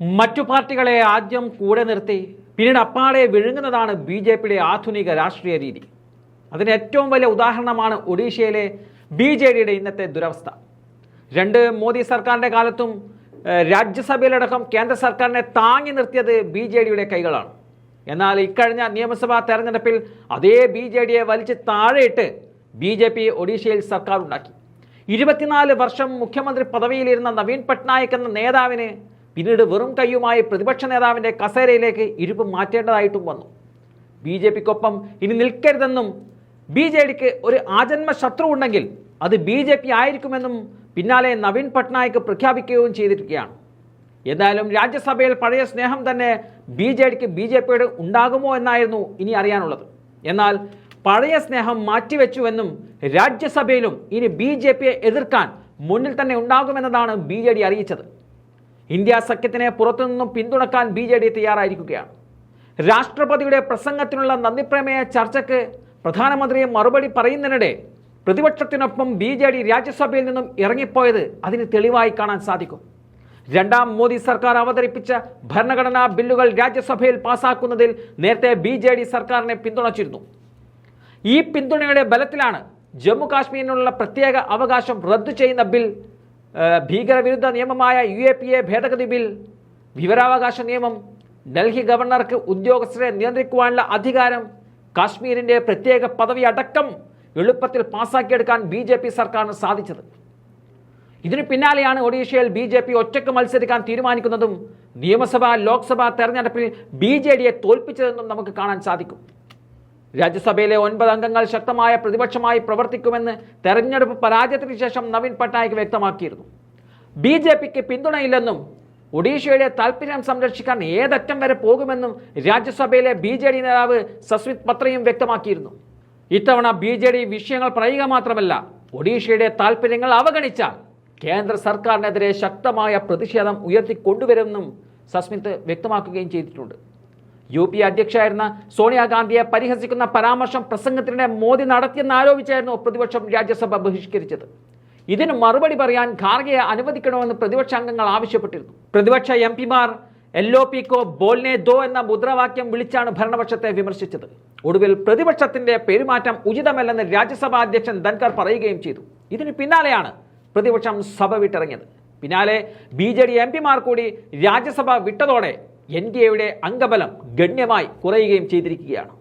മറ്റു പാർട്ടികളെ ആദ്യം കൂടെ നിർത്തി പിന്നീട് അപ്പാടെ വിഴുങ്ങുന്നതാണ് ബി ജെ പിയുടെ ആധുനിക രാഷ്ട്രീയ രീതി. അതിന് ഏറ്റവും വലിയ ഉദാഹരണമാണ് ഒഡീഷയിലെ ബി ജെ ഡിയുടെ ഇന്നത്തെ ദുരവസ്ഥ. രണ്ട് മോദി സർക്കാരിന്റെ കാലത്തും രാജ്യസഭയിലടക്കം കേന്ദ്ര സർക്കാരിനെ താങ്ങി നിർത്തിയത് ബി ജെ ഡിയുടെ കൈകളാണ്. എന്നാൽ ഇക്കഴിഞ്ഞ നിയമസഭാ തെരഞ്ഞെടുപ്പിൽ അതേ ബി ജെ ഡിയെ വലിച്ച് താഴെയിട്ട് ബി ജെ പി ഒഡീഷയിൽ സർക്കാർ ഉണ്ടാക്കി ഇരുപത്തിനാല് വർഷം മുഖ്യമന്ത്രി പദവിയിലിരുന്ന നവീൻ പട്നായിക് എന്ന നേതാവിന് പിന്നീട് വെറും കൈയുമായി പ്രതിപക്ഷ നേതാവിന്റെ കസേരയിലേക്ക് ഇരുപ്പ് മാറ്റേണ്ടതായിട്ടും വന്നു. ബി ജെ പിക്കൊപ്പം ഇനി നിൽക്കരുതെന്നും ബി ജെ ഡിക്ക് ഒരു ആജന്മ ശത്രു ഉണ്ടെങ്കിൽ അത് ബി ജെ പി ആയിരിക്കുമെന്നും പിന്നാലെ നവീൻ പട്നായിക് പ്രഖ്യാപിക്കുകയും ചെയ്തിരിക്കുകയാണ്. എന്തായാലും രാജ്യസഭയിൽ പഴയ സ്നേഹം തന്നെ ബി ജെ ഡിക്ക് ബി ജെ പിയോട് ഉണ്ടാകുമോ എന്നായിരുന്നു ഇനി അറിയാനുള്ളത്. എന്നാൽ പഴയ സ്നേഹം മാറ്റിവെച്ചുവെന്നും രാജ്യസഭയിലും ഇനി ബി ജെ പിയെ എതിർക്കാൻ മുന്നിൽ തന്നെ ഉണ്ടാകുമെന്നതാണ് ബി ജെ ഡി അറിയിച്ചത്. ഇന്ത്യ സഖ്യത്തിനെ പുറത്തുനിന്നും പിന്തുണക്കാൻ ബി ജെ ഡി തയ്യാറായിരിക്കുകയാണ്. രാഷ്ട്രപതിയുടെ പ്രസംഗത്തിനുള്ള നന്ദിപ്രമേയ ചർച്ചയ്ക്ക് പ്രധാനമന്ത്രിയെ മറുപടി പറയുന്നതിനിടെ പ്രതിപക്ഷത്തിനൊപ്പം ബി ജെ ഡി രാജ്യസഭയിൽ നിന്നും ഇറങ്ങിപ്പോയത് അതിന് തെളിവായി കാണാൻ സാധിക്കും. രണ്ടാം മോദി സർക്കാർ അവതരിപ്പിച്ച ഭരണഘടനാ ബില്ലുകൾ രാജ്യസഭയിൽ പാസാക്കുന്നതിൽ നേരത്തെ ബി ജെ ഡി സർക്കാരിനെ പിന്തുണച്ചിരുന്നു. ഈ പിന്തുണയുടെ ബലത്തിലാണ് ജമ്മു കാശ്മീരിനുള്ള പ്രത്യേക അവകാശം റദ്ദു ചെയ്യുന്ന ബിൽ ഭീകരവിരുദ്ധ നിയമമായ യു എ പി എ ഭേദഗതി ബിൽ വിവരാവകാശ നിയമം ഡൽഹി ഗവർണർക്ക് ഉദ്യോഗസ്ഥരെ നിയന്ത്രിക്കുവാനുള്ള അധികാരം കാശ്മീരിന്റെ പ്രത്യേക പദവി അടക്കം എളുപ്പത്തിൽ പാസാക്കിയെടുക്കാൻ ബി ജെ പി സർക്കാരിന് സാധിച്ചത്. ഇതിനു പിന്നാലെയാണ് ഒഡീഷയിൽ ബി ജെ പി ഒറ്റയ്ക്ക് മത്സരിക്കാൻ തീരുമാനിക്കുന്നതും നിയമസഭ ലോക്സഭാ തെരഞ്ഞെടുപ്പിൽ ബി ജെ ഡിയെ തോൽപ്പിച്ചതെന്നും നമുക്ക് കാണാൻ സാധിക്കും. രാജ്യസഭയിലെ ഒൻപത് അംഗങ്ങൾ ശക്തമായ പ്രതിപക്ഷമായി പ്രവർത്തിക്കുമെന്ന് തെരഞ്ഞെടുപ്പ് പരാജയത്തിന് ശേഷം നവീൻ പട്നായിക് വ്യക്തമാക്കിയിരുന്നു. ബി ജെ പിക്ക് പിന്തുണയില്ലെന്നും ഒഡീഷയുടെ താൽപ്പര്യം സംരക്ഷിക്കാൻ ഏതറ്റം വരെ പോകുമെന്നും രാജ്യസഭയിലെ ബി ജെ ഡി നേതാവ് സസ്മിത് പത്രയും വ്യക്തമാക്കിയിരുന്നു. ഇത്തവണ ബി ജെ ഡി വിഷയങ്ങൾ പറയുക മാത്രമല്ല ഒഡീഷയുടെ താൽപ്പര്യങ്ങൾ അവഗണിച്ചാൽ കേന്ദ്ര സർക്കാരിനെതിരെ ശക്തമായ പ്രതിഷേധം ഉയർത്തിക്കൊണ്ടുവരുമെന്നും സസ്മിത് വ്യക്തമാക്കുകയും ചെയ്തിട്ടുണ്ട്. യു പി അധ്യക്ഷയായിരുന്ന സോണിയാഗാന്ധിയെ പരിഹസിക്കുന്ന പരാമർശം പ്രസംഗത്തിനിടെ മോദി നടത്തിയെന്ന് ആരോപിച്ചായിരുന്നു പ്രതിപക്ഷം രാജ്യസഭ ബഹിഷ്കരിച്ചത്. ഇതിന് മറുപടി പറയാൻ ഖാർഗെയെ അനുവദിക്കണമെന്ന് പ്രതിപക്ഷ അംഗങ്ങൾ ആവശ്യപ്പെട്ടിരുന്നു. പ്രതിപക്ഷ എം പിമാർ എല്ലോ പിക്കോ ബോൾനെ ദോ എന്ന മുദ്രാവാക്യം വിളിച്ചാണ് ഭരണപക്ഷത്തെ വിമർശിച്ചത്. ഒടുവിൽ പ്രതിപക്ഷത്തിന്റെ പെരുമാറ്റം ഉചിതമല്ലെന്ന് രാജ്യസഭാ അധ്യക്ഷൻ ധൻകർ പറയുകയും ചെയ്തു. ഇതിന് പിന്നാലെയാണ് പ്രതിപക്ഷം സഭ വിട്ടിറങ്ങിയത്. പിന്നാലെ ബി ജെ ഡി എം പിമാർ കൂടി രാജ്യസഭ വിട്ടതോടെ എൻ ഡി എയുടെ അംഗബലം ഗണ്യമായി കുറയുകയും ചെയ്തിരിക്കുകയാണ്.